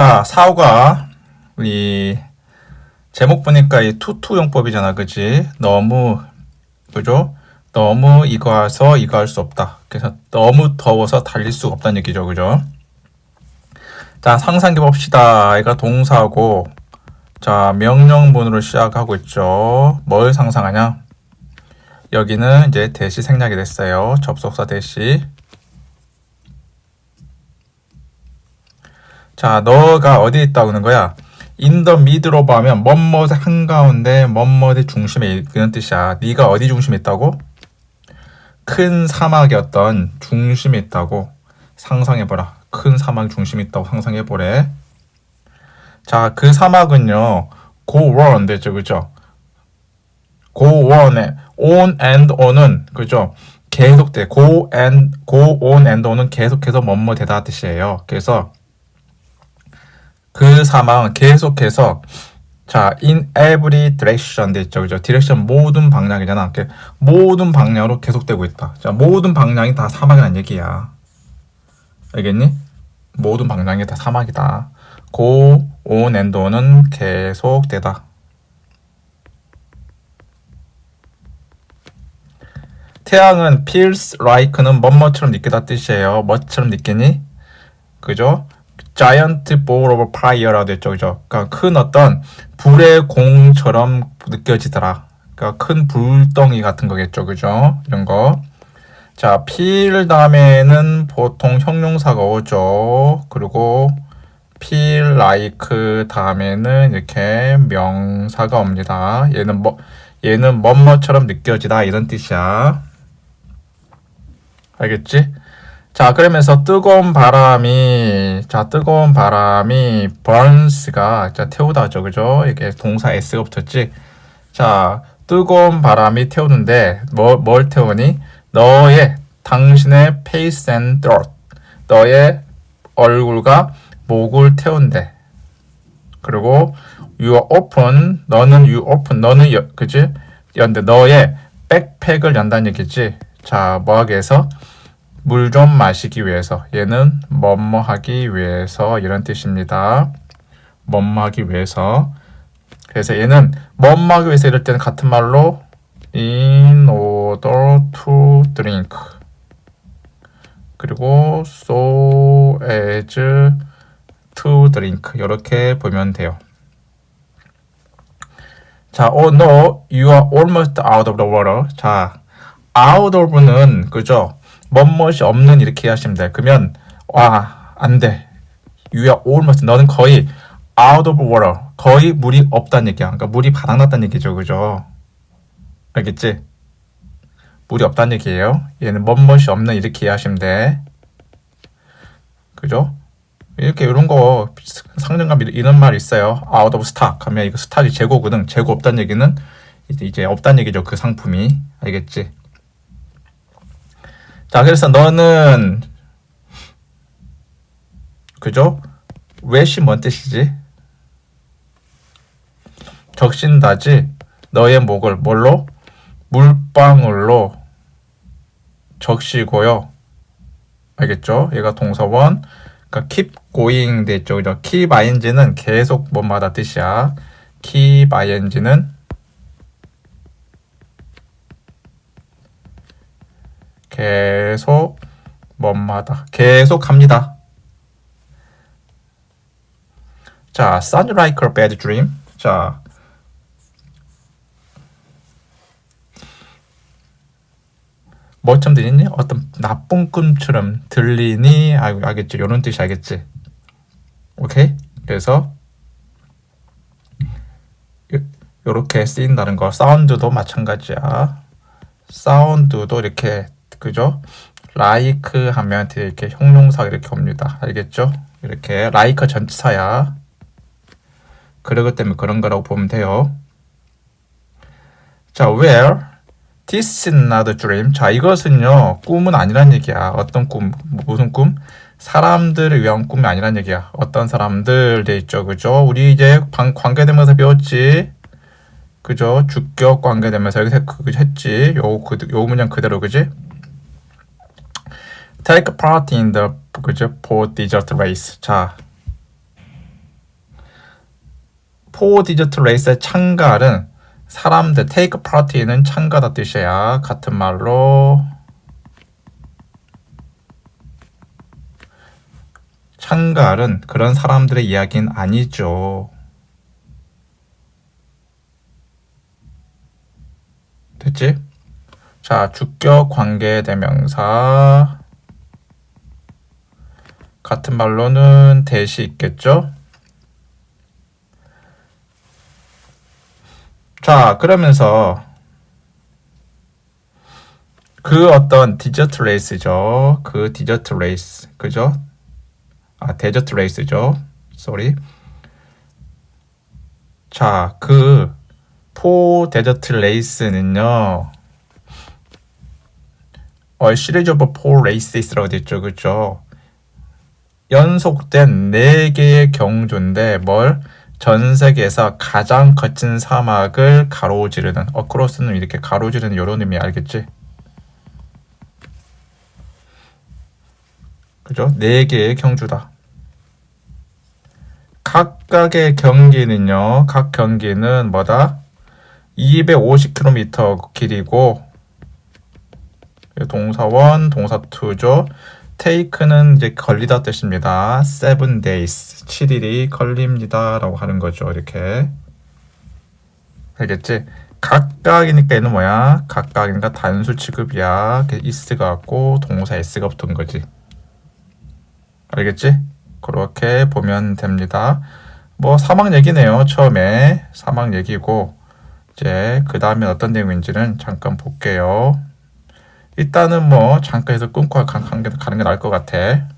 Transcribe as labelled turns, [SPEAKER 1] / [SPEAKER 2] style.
[SPEAKER 1] 자, 사오가 이 제목 보니까 이 투투 용법이잖아, 그지? 너무 그죠? 너무 이거 해서 이거 할 수 없다. 그래서 너무 더워서 달릴 수가 없다는 얘기죠, 그죠? 자, 상상해 봅시다. 이가 동사고, 자, 명령문으로 시작하고 있죠. 뭘 상상하냐? 여기는 이제 대시 생략이 됐어요. 접속사 대시. 자, 너가 어디에 있다고 하는 거야? the middle로 하면 뭐뭐의 한가운데 뭐뭐의 중심에 그런 뜻이야. 네가 어디 중심에 있다고? 큰 어떤 중심에 있다고 상상해보라. 큰 사막 중심에 있다고 상상해보래. 자, 그 사막은요, on 되죠, 그죠? on에 on and on은 그죠? 계속돼. go and go on and on은 계속해서 뭐뭐 되다 뜻이에요. 그래서 그 사망은 계속해서 자, in every direction 돼 있죠. 그죠? 디렉션 모든 방향이잖아. 모든 방향으로 계속되고 있다. 자, 모든 방향이 다 사막이라는 얘기야. 알겠니? 모든 방향이 다 사막이다. go, on, and on은 계속되다. 태양은 feels like는 뭐뭐처럼 느끼다 뜻이에요. 뭐처럼 느끼니? 그죠? Giant ball of fire라고 했죠. 그죠? 그러니까 큰 어떤 불의 공처럼 느껴지더라. 그러니까 큰 불덩이 같은 거겠죠. 그죠? 이런 거. 자, feel 다음에는 보통 형용사가 오죠. 그리고 feel like 다음에는 이렇게 명사가 옵니다. 얘는 뭐, 얘는 뭐뭐처럼 느껴지다 이런 뜻이야. 알겠지? 자, 그러면서 뜨거운 바람이, 자, 뜨거운 바람이 burns가, 자, 태우다죠. 그죠? 이게 동사 s가 붙었지? 자, 뜨거운 바람이 태우는데, 뭐, 뭘 태우니? 너의, 당신의 face and throat. 너의 얼굴과 목을 태운대. 그리고 you are open, 너는 you open, 너는, 여, 그지? 연데, 너의 백팩을 연다는 얘기지? 자, 뭐 하기 위해서? 물 좀 마시기 위해서 얘는 뭐뭐 하기 위해서 이런 뜻입니다. 뭐뭐 하기 위해서 그래서 얘는 뭐뭐 하기 위해서 이럴 때는 같은 말로 in order to drink 그리고 so as to drink 이렇게 보면 돼요. 자, oh no, you are almost out of the water. 자, out of는 그죠? 뭐뭇이 없는 이렇게 하시면 돼요. 그러면 와, 안 돼. Are almost 너는 거의 out of water. 거의 물이 없다는 얘기야. 그러니까 물이 바닥났다는 얘기죠. 그죠? 알겠지? 물이 없다는 얘기예요. 얘는 뭐뭇이 없는 이렇게 이해하시면 돼. 그죠? 이렇게 이런 거 상징감 이런 말 있어요. out of stock 하면 이거 스탁이 재고거든. 재고 없다는 얘기는 이제 없다는 얘기죠. 그 상품이. 알겠지? 자, 그래서 너는 그죠? 왜시 뭔 뜻이지? 적신다지 너의 목을 뭘로? 물방울로 적시고요. 알겠죠? 얘가 동사원. 그러니까 keep going 돼 있죠. 그죠? keep ing는 계속 뭐마다 뜻이야. keep ing는 계속 뭐마다 계속 합니다. 자, sound like a bad dream. 자, 뭐처럼 들리니? 어떤 나쁜 꿈처럼 들리니? 알, 알겠죠? 이런 뜻이 알겠지? 오케이? 그래서 이렇게 쓰인다는 거. 사운드도 마찬가지야. 사운드도 이렇게 그죠? like 하면 이렇게 형용사 이렇게 옵니다. 알겠죠? 이렇게 like 전치사야. 그러기 때문에 그런 거라고 보면 돼요. 자, where this is not a dream. 자, 이것은요, 꿈은 아니란 얘기야. 어떤 꿈, 무슨 꿈? 사람들을 위한 꿈이 아니란 얘기야. 어떤 사람들 돼 있죠, 그죠? 우리 이제 관계되면서 배웠지. 그죠? 주격 관계되면서 여기서 그 했지. 요, 그, 요 문장 그대로, 그지? Take part in the 그죠? boat desert race. 자, 포 디저트 레이스에 참가는 사람들 take part는 참가다 뜻이야. 같은 말로 참가는 그런 사람들의 이야기는 아니죠. 됐지? 자, 주격 관계 대명사 같은 말로는 대시 있겠죠? 자, 그러면서 그 어떤 디저트 레이스죠. 그 디저트 레이스. 그죠? 아, 데저트 레이스죠. 쏘리. 자, 그 포 데저트 레이스는요. 어, 시리즈 오브 포 레이스라고 됐죠. 그죠? 연속된 4개의 경주인데 뭘? 전 세계에서 가장 거친 사막을 가로지르는 어크로스는 이렇게 가로지르는 이런 의미 알겠지? 그죠? 4개의 경주다. 각각의 경기는요. 각 경기는 뭐다? 250km 길이고 동사원, 동사 2죠. Take는 이제 걸리다 뜻입니다. seven days, 7일이 걸립니다라고 하는 거죠. 이렇게 알겠지? 각각이니까 얘는 뭐야? 각각이니까 단수 취급이야. is가 같고 동사 s가 붙은 거지. 알겠지? 그렇게 보면 됩니다. 뭐 사막 얘기네요. 처음에 사막 얘기고 이제 그 다음에 어떤 내용인지는 잠깐 볼게요. 일단은 뭐 잠깐 해서 끊고 가- 가는 게 가는 게 나을 것 같아.